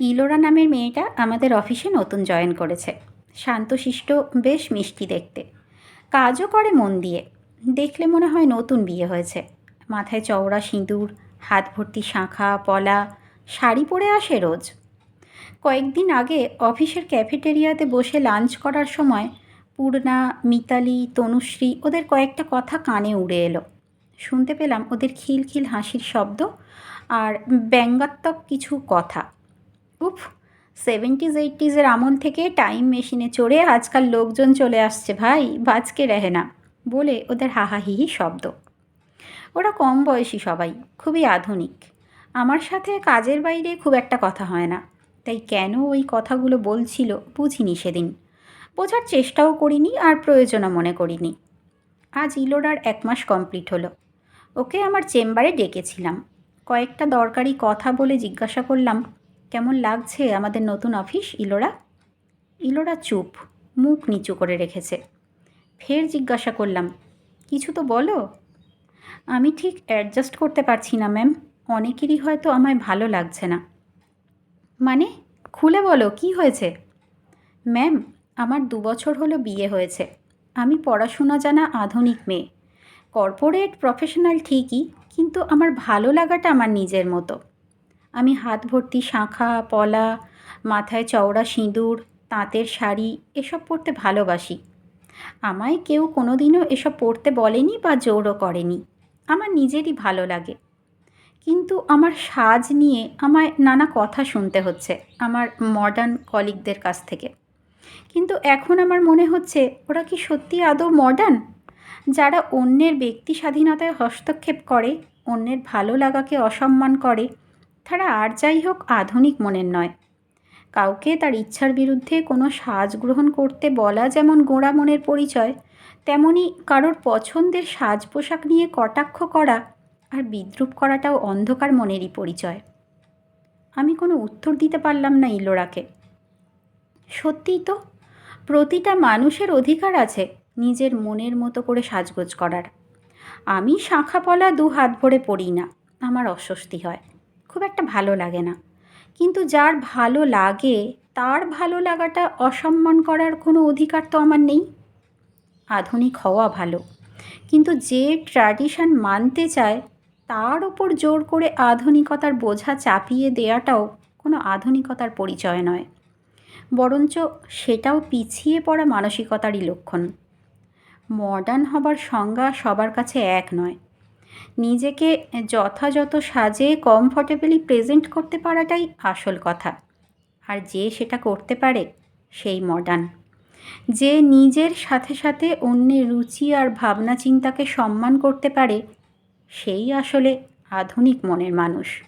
ইলোরা নামের মেয়েটা আমাদের অফিসে নতুন জয়েন করেছে। শান্তশিষ্ট, বেশ মিষ্টি দেখতে। কাজও করে মন দিয়ে। দেখলে মনে হয় নতুন বিয়ে হয়েছে। মাথায় চওড়া সিঁদুর, হাত ভর্তি শাঁখা, পলা, শাড়ি পরে আসে রোজ। কয়েকদিন আগে অফিসের ক্যাফেটেরিয়াতে বসে লাঞ্চ করার সময় পূর্ণা, মিতালি, তনুশ্রী ওদের কয়েকটা কথা কানে উড়ে এলো। শুনতে পেলাম ওদের খিলখিল হাসির শব্দ আর ব্যঙ্গাত্মক কিছু কথা। উফ সেভেন্টিজ এইটিজের আমল থেকে টাইম মেশিনে চড়ে আজকাল লোকজন চলে আসছে, ভাই, বাজকে রেহে না, বলে ওদের হাহাহিহি শব্দ। ওরা কম বয়সী সবাই, খুবই আধুনিক। আমার সাথে কাজের বাইরে খুব একটা কথা হয় না, তাই কেন ওই কথাগুলো বলছিল বুঝিনি সেদিন। বোঝার চেষ্টাও করিনি আর প্রয়োজনও মনে করিনি। আজ ইলোরার এক মাস কমপ্লিট হলো। ওকে আমার চেম্বারে ডেকেছিলাম। কয়েকটা দরকারি কথা বলে জিজ্ঞাসা করলাম কেমন লাগছে আমাদের নতুন অফিস, ইলোরা? ইলোরা চুপ, মুখ নিচু করে রেখেছে। ফের জিজ্ঞাসা করলাম, কিছু তো বলো? আমি ঠিক অ্যাডজাস্ট করতে পারছি না ম্যাম অনেকেরই হয়তো আমায় ভালো লাগছে না। মানে? খুলে বলো, কি হয়েছে? ম্যাম আমার দু বছর হলো বিয়ে হয়েছে। আমি পড়াশোনা জানা আধুনিক মেয়ে। কর্পোরেট প্রফেশনাল ঠিকই, কিন্তু আমার ভালো লাগাটা আমার নিজের মতো। আমি হাত ভর্তি শাঁখা, পলা, মাথায় চওড়া সিঁদুর, তাঁতের শাড়ি এসব পরতে ভালোবাসি। আমায় কেউ কোনো দিনও এসব পরতে বলেনি বা জোরও করেনি। আমার নিজেরই ভালো লাগে। কিন্তু আমার সাজ নিয়ে আমায় নানা কথা শুনতে হচ্ছে আমার মডার্ন কলিগদের কাছ থেকে। কিন্তু এখন আমার মনে হচ্ছে, ওরা কি সত্যি আদৌ মডার্ন যারা অন্যের ব্যক্তি স্বাধীনতায় হস্তক্ষেপ করে, অন্যের ভালো লাগাকে অসম্মান করে তারা আর যাই হোক আধুনিক মনের নয়। কাউকে তার ইচ্ছার বিরুদ্ধে কোনো সাজ গ্রহণ করতে বলা যেমন গোঁড়া মনের পরিচয়, তেমনি কারোর পছন্দের সাজ পোশাক নিয়ে কটাক্ষ করা আর বিদ্রুপ করাটাও অন্ধকার মনেরই পরিচয়। আমি কোনো উত্তর দিতে পারলাম না ইলোরাকে সত্যিই তো, প্রতিটা মানুষের অধিকার আছে নিজের মনের মতো করে সাজগোজ করার। আমি শাঁখা পলা দু হাত ভরে পড়ি না, আমার অস্বস্তি হয়। খুব একটা ভালো লাগে না। কিন্তু যার ভালো লাগে, তার ভালো লাগাটা অসম্মান করার কোনো অধিকার তো আমার নেই। আধুনিক হওয়া ভালো। কিন্তু যে ট্র্যাডিশন মানতে চায়, তার ওপর জোর করে আধুনিকতার বোঝা চাপিয়ে দেওয়াটাও কোনো আধুনিকতার পরিচয় নয়। বরঞ্চ সেটাও পিছিয়ে পড়া মানসিকতারই লক্ষণ। মডার্ন হবার সংজ্ঞা সবার কাছে এক নয়। নিজেকে যথাযথ সাজে কমফর্টেবলি প্রেজেন্ট করতে পারাটাই আসল কথা। আর যে সেটা করতে পারে, সেই মডার্ন যে নিজের সাথে সাথে অন্যের রুচি আর ভাবনা চিন্তাকে সম্মান করতে পারে, সেই আসলে আধুনিক মনের মানুষ।